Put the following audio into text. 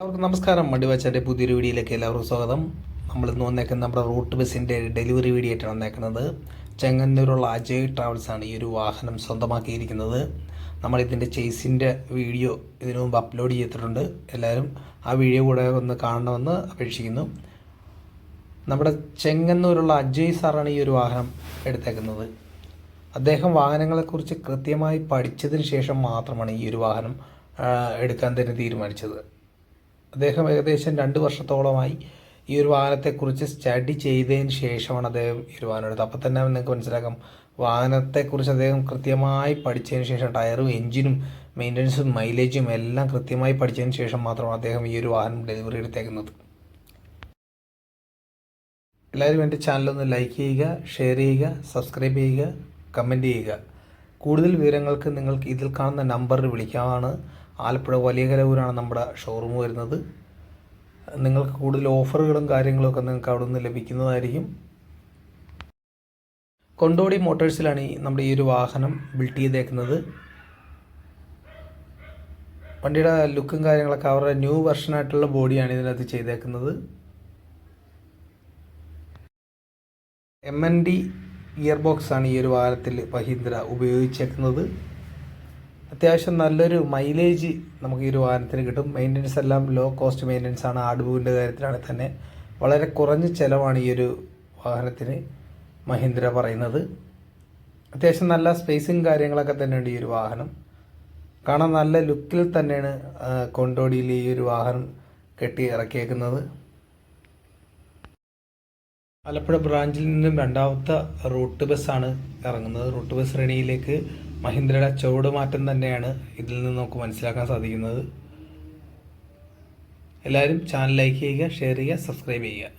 അവർക്ക് നമസ്കാരം. മടിവാച്ചന്റെ പുതിയൊരു വീഡിയോയിലേക്ക് എല്ലാവർക്കും സ്വാഗതം. നമ്മൾ ഇന്ന് വന്നേക്കുന്നത് നമ്മുടെ റൂട്ട് ബസ്സിന്റെ ഡെലിവറി വീഡിയോ ആയിട്ടാണ് വന്നേക്കുന്നത്. ചെങ്ങന്നൂരുള്ള അജയ് ട്രാവൽസ് ആണ് ഈ ഒരു വാഹനം സ്വന്തമാക്കിയിരിക്കുന്നത്. നമ്മൾ ഇതിന്റെ ചേസിന്റെ വീഡിയോ ഇതിനു മുമ്പ് അപ്ലോഡ് ചെയ്തിട്ടുണ്ട്. എല്ലാവരും ആ വീഡിയോ കൂടെ ഒന്ന് കാണണമെന്ന് അപേക്ഷിക്കുന്നു. നമ്മുടെ ചെങ്ങന്നൂരുള്ള അജയ് സാറാണ് ഈ ഒരു വാഹനം എടുത്തേക്കുന്നത്. അദ്ദേഹം വാഹനങ്ങളെക്കുറിച്ച് കൃത്യമായി പഠിച്ചതിന് ശേഷം മാത്രമാണ് ഈ ഒരു വാഹനം എടുക്കാൻ തന്നെ തീരുമാനിച്ചത്. അദ്ദേഹം ഏകദേശം രണ്ട് വർഷത്തോളമായി ഈ ഒരു വാഹനത്തെക്കുറിച്ച് സ്റ്റഡി ചെയ്തതിന് ശേഷമാണ് അദ്ദേഹം ഈ ഒരു വാഹനം എടുത്തത്. അപ്പോൾ തന്നെ നിങ്ങൾക്ക് മനസ്സിലാക്കാം വാഹനത്തെക്കുറിച്ച് അദ്ദേഹം കൃത്യമായി പഠിച്ചതിന് ശേഷം ടയറും എഞ്ചിനും മെയിന്റനൻസും മൈലേജും എല്ലാം കൃത്യമായി പഠിച്ചതിന് ശേഷം മാത്രമാണ് അദ്ദേഹം ഈ ഒരു വാഹനം ഡെലിവറി എടുത്തേക്കുന്നത്. എല്ലാവരും എന്റെ ചാനലൊന്ന് ലൈക്ക് ചെയ്യുക ഷെയർ ചെയ്യുക സബ്സ്ക്രൈബ് ചെയ്യുക കമന്റ് ചെയ്യുക. കൂടുതൽ വിവരങ്ങൾക്ക് നിങ്ങൾക്ക് ഇതിൽ കാണുന്ന നമ്പറിൽ വിളിക്കാവുന്നതാണ്. ആലപ്പുഴ വലിയ കലവൂരാണ് നമ്മുടെ ഷോറൂം വരുന്നത്. നിങ്ങൾക്ക് കൂടുതൽ ഓഫറുകളും കാര്യങ്ങളൊക്കെ നിങ്ങൾക്ക് അവിടെ നിന്ന് ലഭിക്കുന്നതായിരിക്കും. കൊണ്ടോടി മോട്ടോഴ്സിലാണ് ഈ നമ്മുടെ ഈ ഒരു വാഹനം ബിൽഡ് ചെയ്തേക്കുന്നത്. വണ്ടിയുടെ ലുക്കും കാര്യങ്ങളൊക്കെ അവരുടെ ന്യൂ വെർഷനായിട്ടുള്ള ബോഡിയാണ് ഇതിനകത്ത് ചെയ്തേക്കുന്നത്. എം എൻ ഡി ഇയർ ബോക്സാണ് ഈ ഒരു വാഹനത്തിൽ മഹീന്ദ്ര ഉപയോഗിച്ചേക്കുന്നത്. അത്യാവശ്യം നല്ലൊരു മൈലേജ് നമുക്ക് ഈ ഒരു വാഹനത്തിന് കിട്ടും. മെയിന്റനൻസ് എല്ലാം ലോ കോസ്റ്റ് മെയിന്റനൻസ് ആണ്. ആടുപൂവിന്റെ കാര്യത്തിലാണെങ്കിൽ തന്നെ വളരെ കുറഞ്ഞ ചിലവാണ് ഈ ഒരു വാഹനത്തിന് മഹീന്ദ്ര പറയുന്നത്. അത്യാവശ്യം നല്ല സ്പേസും കാര്യങ്ങളൊക്കെ തന്നെയുണ്ട് ഈ ഒരു വാഹനം. കാണാൻ നല്ല ലുക്കിൽ തന്നെയാണ് കൊണ്ടോടിയിൽ ഈ ഒരു വാഹനം കെട്ടി ഇറക്കിയേക്കുന്നത്. ആലപ്പുഴ ബ്രാഞ്ചിൽ നിന്നും രണ്ടാമത്തെ റൂട്ട് ബസ്സാണ് ഇറങ്ങുന്നത്. റൂട്ട് ബസ് ശ്രേണിയിലേക്ക് മഹീന്ദ്രയുടെ ചുവട് മാറ്റം തന്നെയാണ് ഇതിൽ നിന്ന് നമുക്ക് മനസ്സിലാക്കാൻ സാധിക്കുന്നത്. എല്ലാവരും ചാനൽ ലൈക്ക് ചെയ്യുക ഷെയർ ചെയ്യുക സബ്സ്ക്രൈബ് ചെയ്യുക.